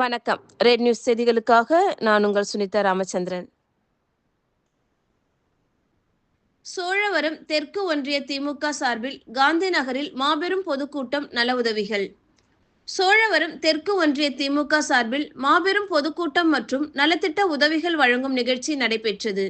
வணக்கம். Red news செய்திகளுக்காக நான் உங்கள் சுனிதா ராமச்சந்திரன். சோழவரம் தெற்கு ஒன்றிய திமுக சார்பில் காந்தி நகரில் மாபெரும் பொதுக்கூட்டம் நல உதவிகள். சோழவரம் தெற்கு ஒன்றிய திமுக சார்பில் மாபெரும் பொதுக்கூட்டம் மற்றும் நலத்திட்ட உதவிகள் வழங்கும் நிகழ்ச்சி நடைபெற்றது.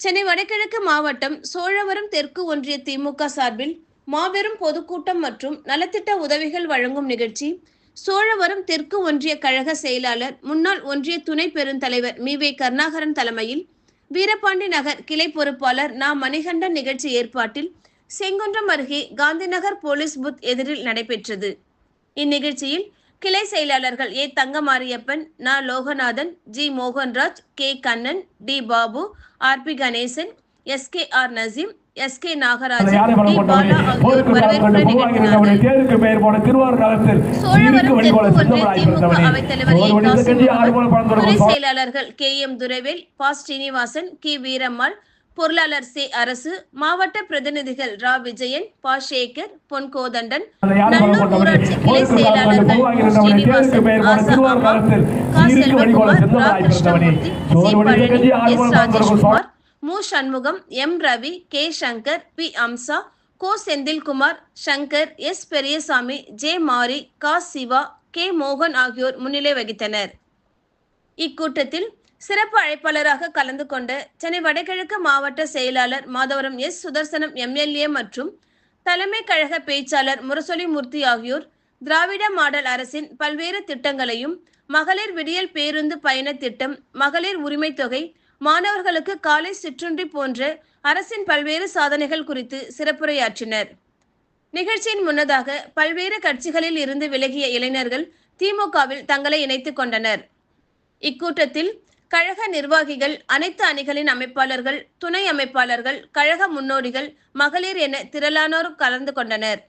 சென்னை வடகிழக்கு மாவட்டம் சோழவரம் தெற்கு ஒன்றிய திமுக சார்பில் மாபெரும் பொதுக்கூட்டம் மற்றும் நலத்திட்ட உதவிகள் வழங்கும் நிகழ்ச்சி சோழவரம் தெற்கு ஒன்றிய கழக செயலாளர் முன்னாள் ஒன்றிய துணை பெருந்தலைவர் மி. வே. கருணாகரன் தலைமையில் வீரபாண்டி நகர் கிளை பொறுப்பாளர் நா. மணிகண்டன் நிகழ்ச்சி ஏற்பாட்டில் செங்குன்றம் அருகே காந்திநகர் போலீஸ் புத் எதிரில் நடைபெற்றது. இந்நிகழ்ச்சியில் கிளை செயலாளர்கள் ஏ. தங்கமாரியப்பன் நா. Loganathan G. Mohanraj K. Kannan T. Babu R. P. Ganesan S. K. R. Naseem S K Nagarajan தேருக்கு பெயர் போன திருவாரூர் நகரத்தில் செயலாளர்கள் கே எம் துரைவேல் பா. ஸ்ரீனிவாசன் கி. வீரம்மாள் பொருளாளர் சி. அரசு மாவட்ட பிரதிநிதிகள் ரா. விஜயன் பா. சேகர் பொன் கோதண்டன் நல்லூர் ஊராட்சி கிளை செயலாளர்கள். ஸ்ரீனிவாசன் ஆசா அம்மா கா செல்வகுமார் ரா. Krishnamoorthy C Palani S. Rajeshkumar மு. Shanmugam M. Ravi K. Shankar P. Amsa கோ. செந்தில்குமார் சங்கர் எஸ். பெரியசாமி ஜே. மாரி கா. சிவா கே. மோகன் ஆகியோர் முன்னிலை வகித்தனர். இக்கூட்டத்தில் சிறப்பு அழைப்பாளராக கலந்து கொண்ட சென்னை வடகிழக்கு மாவட்ட செயலாளர் மாதவரம் எஸ். சுதர்சனம் எம்எல்ஏ மற்றும் தலைமை கழக பேச்சாளர் முரசொலி மூர்த்தி ஆகியோர் திராவிட மாடல் அரசின் பல்வேறு திட்டங்களையும் மகளிர் விடியல் பேருந்து பயண திட்டம் மகளிர் உரிமை தொகை மாணவர்களுக்கு காலை சிற்றுண்டி போன்ற அரசின் பல்வேறு சாதனைகள் குறித்து சிறப்புரையாற்றினர். நிகழ்ச்சியின் முன்னதாக பல்வேறு கட்சிகளில் இருந்து விலகிய இளைஞர்கள் திமுகவில் தங்களை இணைத்துக் கொண்டனர். இக்கூட்டத்தில் கழக நிர்வாகிகள் அனைத்து அணிகளின் அமைப்பாளர்கள் துணை அமைப்பாளர்கள் கழக முன்னோடிகள் மகளிர் என திரளானோர் கலந்து கொண்டனர்.